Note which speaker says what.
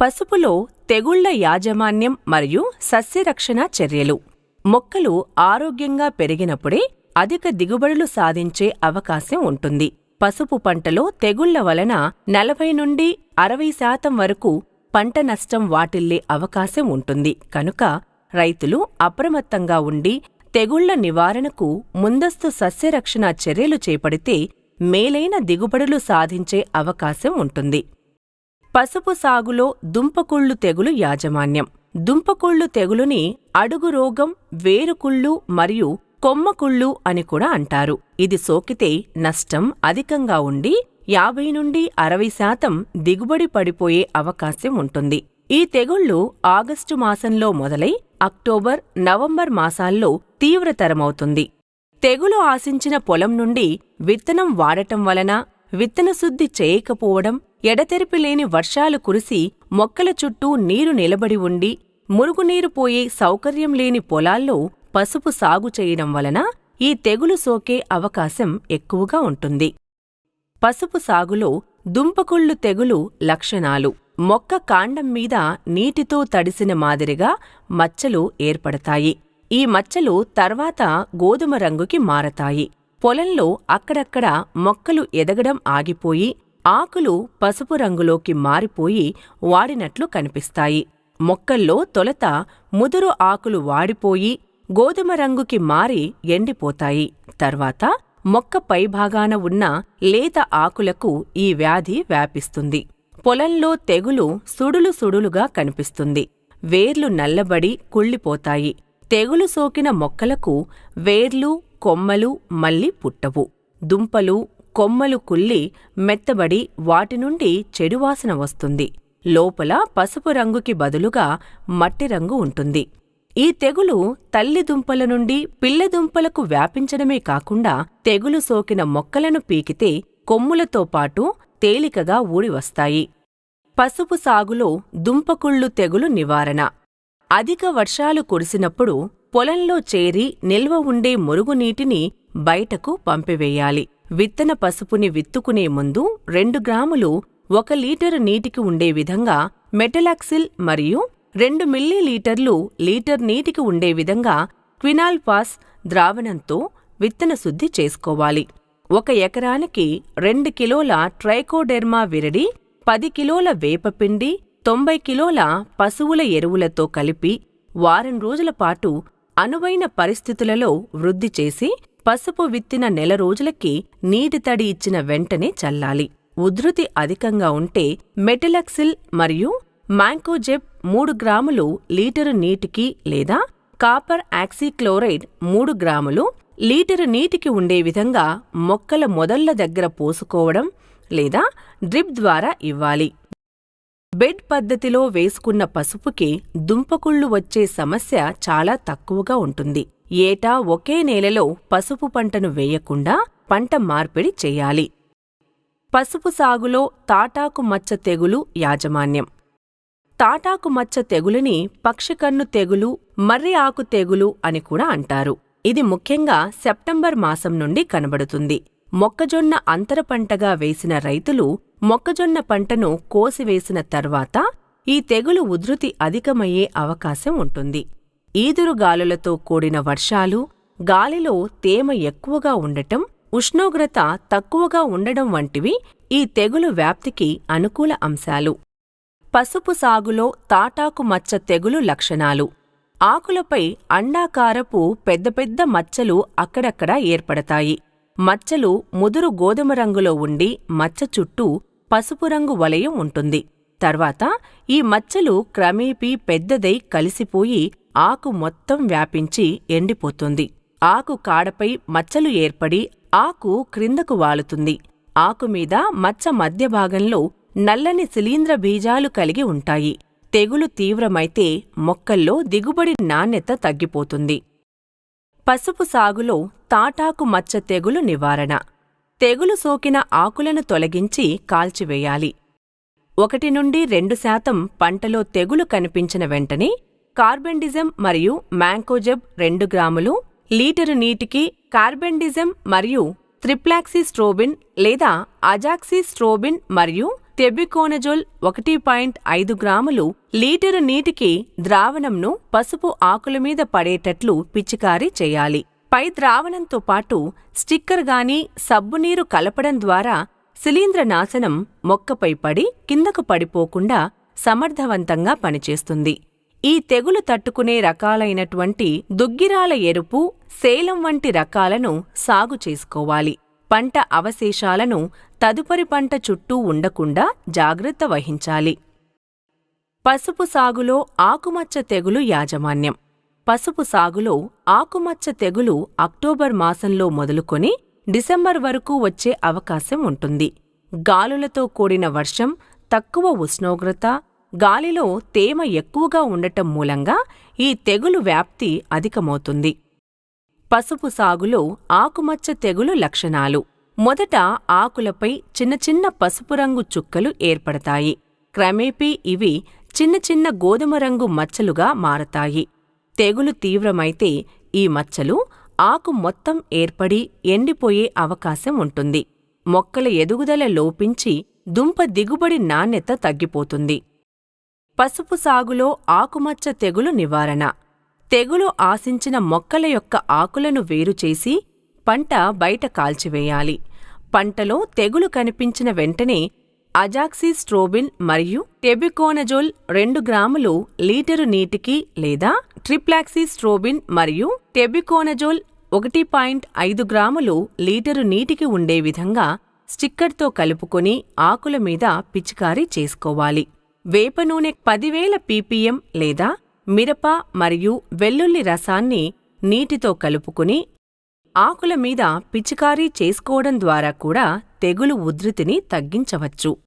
Speaker 1: పసుపులో తెగుళ్ళ యాజమాన్యం మరియు సస్యరక్షణ చర్యలు. మొక్కలు ఆరోగ్యంగా పెరిగినప్పుడే అధిక దిగుబడులు సాధించే అవకాశం ఉంటుంది. పసుపు పంటలో తెగుళ్ళ వలన నలభై నుండి అరవై శాతం వరకు పంట నష్టం వాటిల్లే అవకాశం ఉంటుంది. కనుక రైతులు అప్రమత్తంగా ఉండి తెగుళ్ళ నివారణకు ముందస్తు సస్యరక్షణ చర్యలు చేపడితే మేలైన దిగుబడులు సాధించే అవకాశం ఉంటుంది. పసుపు సాగులో దుంపకుళ్ళు తెగులు యాజమాన్యం. దుంపకుళ్ళు తెగులుని అడుగు రోగం వేరుకుళ్ళు మరియు కొమ్మకుళ్ళు అని కూడా అంటారు. ఇది సోకితే నష్టం అధికంగా ఉండి యాభై నుండి అరవై శాతం దిగుబడి పడిపోయే అవకాశం ఉంటుంది. ఈ తెగుళ్ళు ఆగస్టు మాసంలో మొదలై అక్టోబర్ నవంబర్ మాసాల్లో తీవ్రతరమవుతుంది. తెగులు ఆశించిన పొలం నుండి విత్తనం వాడటం వలన విత్తనశుద్ధి చేయకపోవడం ఎడతెరిపి లేని వర్షాలు కురిసి మొక్కల చుట్టూ నీరు నిలబడి ఉండి మురుగునీరు పోయే సౌకర్యం లేని పొలాల్లో పసుపు సాగు చేయడం వలన ఈ తెగులు సోకే అవకాశం ఎక్కువగా ఉంటుంది. పసుపు సాగులో దుంపకుళ్ళు తెగులు లక్షణాలు. మొక్క కాండం మీద నీటితో తడిసిన మాదిరిగా మచ్చలు ఏర్పడతాయి. ఈ మచ్చలు తర్వాత గోధుమ రంగుకి మారతాయి. పొలంలో అక్కడక్కడ మొక్కలు ఎదగడం ఆగిపోయి ఆకులు పసుపు రంగులోకి మారిపోయి వాడినట్లు కనిపిస్తాయి. మొక్కల్లో తొలత ముదురు ఆకులు వాడిపోయి గోధుమ రంగుకి మారి ఎండిపోతాయి. తర్వాత మొక్క పైభాగాన ఉన్న లేత ఆకులకు ఈ వ్యాధి వ్యాపిస్తుంది. పొలంలో తెగులు సుడులు సుడులుగా కనిపిస్తుంది. వేర్లు నల్లబడి కుళ్ళిపోతాయి. తెగులు సోకిన మొక్కలకు వేర్లు కొమ్మలు మళ్ళీ పుట్టవు. దుంపలు కొమ్మలు కుల్లి మెత్తబడి వాటి నుండి చెడువాసన వస్తుంది. లోపల పసుపు రంగుకి బదులుగా మట్టి రంగు ఉంటుంది. ఈ తెగులు తల్లి దుంపల నుండి పిల్లదుంపలకు వ్యాపించడమే కాకుండా తెగులు సోకిన మొక్కలను పీకితే కొమ్ములతో పాటు తేలికగా ఊడివస్తాయి పసుపు సాగులో దుంపకుళ్ళు తెగులు నివారణ. అధిక వర్షాలు కురిసినప్పుడు పొలంలో చేరి నిల్వ ఉండే మురుగునీటిని బయటకు పంపివేయాలి. విత్తన పసుపుని విత్తుకునే ముందు రెండు గ్రాములు ఒక లీటరు నీటికి ఉండే విధంగా మెటలాక్సిల్ మరియు రెండు మిల్లీలీటర్లు లీటర్ నీటికి ఉండే విధంగా క్వినాల్పాస్ ద్రావణంతో విత్తన శుద్ధి చేసుకోవాలి. ఒక ఎకరానికి రెండు కిలోల ట్రైకోడెర్మా విరడి పది కిలోల వేపపిండి తొంభై కిలోల పశువుల ఎరువులతో కలిపి వారం రోజుల పాటు అనువైన పరిస్థితులలో వృద్ధి చేసి పసుపు విత్తిన నెల రోజులకి నీటి తడి ఇచ్చిన వెంటనే చల్లాలి. ఉధృతి అధికంగా ఉంటే మెటలక్సిల్ మరియు మ్యాంకోజెబ్ మూడు గ్రాములు లీటరు నీటికి లేదా కాపర్ ఆక్సీక్లోరైడ్ మూడు గ్రాములు లీటరు నీటికి ఉండే విధంగా మొక్కల మొదళ్ళ దగ్గర పోసుకోవడం లేదా డ్రిప్ ద్వారా ఇవ్వాలి. బెడ్ పద్ధతిలో వేసుకున్న పసుపుకి దుంపకుళ్ళు వచ్చే సమస్య చాలా తక్కువగా ఉంటుంది. ఏటా ఒకే నేలలో పసుపు పంటను వేయకుండా పంట మార్పిడి చేయాలి. పసుపు సాగులో తాటాకు మచ్చ తెగులు యాజమాన్యం. తాటాకు మచ్చ తెగులుని పక్షికన్ను తెగులు మర్రి ఆకు తెగులు అని కూడా అంటారు. ఇది ముఖ్యంగా సెప్టెంబర్ మాసం నుండి కనబడుతుంది. మొక్కజొన్న అంతర పంటగా వేసిన రైతులు మొక్కజొన్న పంటను కోసివేసిన తర్వాత ఈ తెగులు ఉధృతి అధికమయ్యే అవకాశం ఉంటుంది. ఈదురుగాలులతో కూడిన వర్షాలు గాలిలో తేమ ఎక్కువగా ఉండటం ఉష్ణోగ్రత తక్కువగా ఉండడం వంటివి ఈ తెగులు వ్యాప్తికి అనుకూల అంశాలు. పసుపు సాగులో తాటాకు మచ్చ తెగులు లక్షణాలు. ఆకులపై అండాకారపు పెద్ద పెద్ద మచ్చలు అక్కడక్కడ ఏర్పడతాయి. మచ్చలు ముదురు గోధుమ రంగులో ఉండి మచ్చ చుట్టూ పసుపు రంగు వలయం ఉంటుంది. తర్వాత ఈ మచ్చలు క్రమేపీ పెద్దదై కలిసిపోయి ఆకు మొత్తం వ్యాపించి ఎండిపోతుంది. ఆకు కాడపై మచ్చలు ఏర్పడి ఆకు క్రిందకు వాలుతుంది. ఆకుమీద మచ్చ మధ్య భాగంలో నల్లని శిలీంద్ర బీజాలు కలిగి ఉంటాయి. తెగులు తీవ్రమైతే మొక్కల్లో దిగుబడి నాణ్యత తగ్గిపోతుంది. పసుపు సాగులో తాటాకు మచ్చ తెగులు నివారణ. తెగులు సోకిన ఆకులను తొలగించి కాల్చివేయాలి. ఒకటి నుండి రెండు శాతం పంటలో తెగులు కనిపించిన వెంటనే కార్బెండిజం మరియు మ్యాంకోజెబ్ రెండు గ్రాములు లీటరు నీటికి కార్బెండిజం మరియు త్రిప్లాక్సిస్ట్రోబిన్ లేదా అజాక్సిస్ట్రోబిన్ మరియు తెబికోనజోల్ ఒకటి పాయింట్ ఐదు గ్రాములు లీటరు నీటికి ద్రావణంను పసుపు ఆకుల మీద పడేటట్లు పిచికారీ చేయాలి. పై ద్రావణంతో పాటు స్టిక్కర్ గాని సబ్బునీరు కలపడం ద్వారా శిలీంద్ర నాశనం మొక్కపై పడి కిందకు పడిపోకుండా సమర్థవంతంగా పనిచేస్తుంది. ఈ తెగులు తట్టుకునే రకాలైనటువంటి దుగ్గిరాల ఎరుపు సేలం వంటి రకాలను సాగు చేసుకోవాలి. పంట అవశేషాలను తదుపరి పంట చుట్టూ ఉండకుండా జాగ్రత్త వహించాలి. పసుపు సాగులో ఆకుమచ్చ తెగులు యాజమాన్యం. పసుపు సాగులో ఆకుమచ్చ తెగులు అక్టోబర్ మాసంలో మొదలుకొని డిసెంబర్ వరకు వచ్చే అవకాశం ఉంటుంది. గాలులతో కూడిన వర్షం తక్కువ ఉష్ణోగ్రత గాలిలో తేమ ఎక్కువగా ఉండటం మూలంగా ఈ తెగులు వ్యాప్తి అధికమవుతుంది. పసుపు సాగులో ఆకుమచ్చ తెగులు లక్షణాలు. మొదట ఆకులపై చిన్న చిన్న పసుపు రంగు చుక్కలు ఏర్పడతాయి. క్రమేపీ ఇవి చిన్న చిన్న గోధుమ రంగు మచ్చలుగా మారతాయి. తెగులు తీవ్రమైతే ఈ మచ్చలు ఆకు మొత్తం ఏర్పడి ఎండిపోయే అవకాశం ఉంటుంది. మొక్కల ఎదుగుదల లోపించి దుంప దిగుబడి నాణ్యత తగ్గిపోతుంది. పసుపు సాగులో ఆకుమచ్చ తెగులు నివారణ. తెగులు ఆశించిన మొక్కల యొక్క ఆకులను వేరుచేసి పంట బయట కాల్చివేయాలి. పంటలో తెగులు కనిపించిన వెంటనే అజాక్సిస్ట్రోబిన్ మరియు టెబికోనజోల్ రెండు గ్రాములు లీటరు నీటికి లేదా ట్రిప్లాక్సిస్ట్రోబిన్ మరియు టెబికోనజోల్ ఒకటి పాయింట్ ఐదు గ్రాములు లీటరు నీటికి ఉండే విధంగా స్టిక్కర్తో కలుపుకొని ఆకుల మీద పిచికారీ చేసుకోవాలి. వేప నూనె పదివేల పీపీఎం లేదా మిరప మరియు వెల్లుల్లి రసాన్ని నీటితో కలుపుకుని ఆకుల మీద పిచికారీ చేసుకోవడం ద్వారా కూడా తెగులు ఉధృతిని తగ్గించవచ్చు.